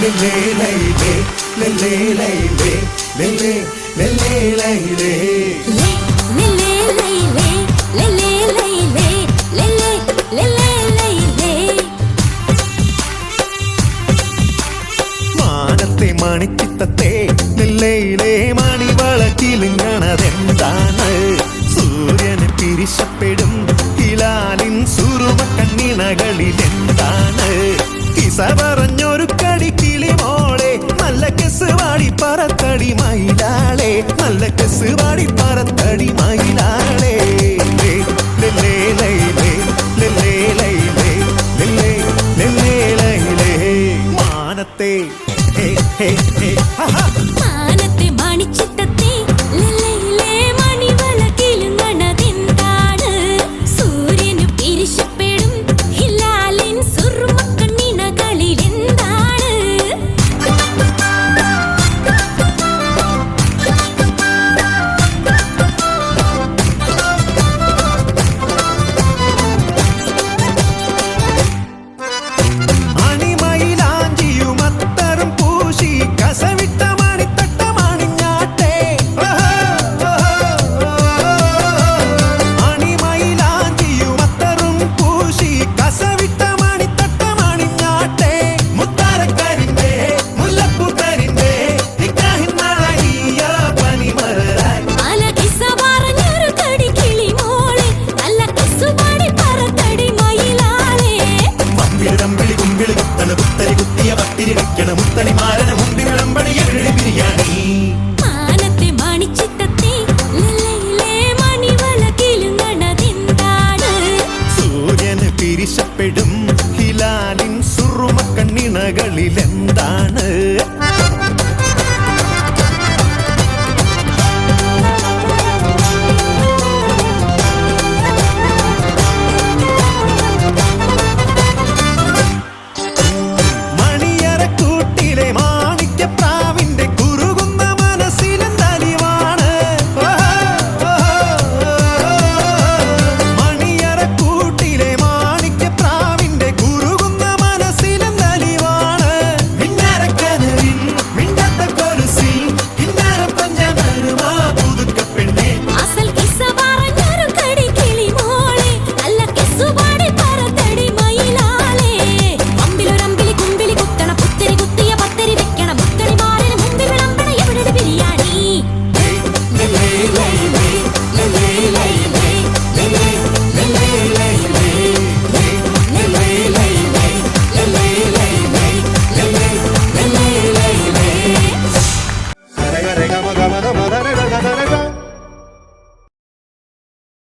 மெல்லேலையிலே மெல்லேலையிலே மெல்லே மெல்லேலையிலே மணிச்சித்தத்தே நெல்லையிலே மணி வழக்கிலுங்கனதெந்தான சூரியனை பிரிசப்பெடும் பறத்தடி மயிலாளே நல்ல கசுவாடி முத்தனை மாறன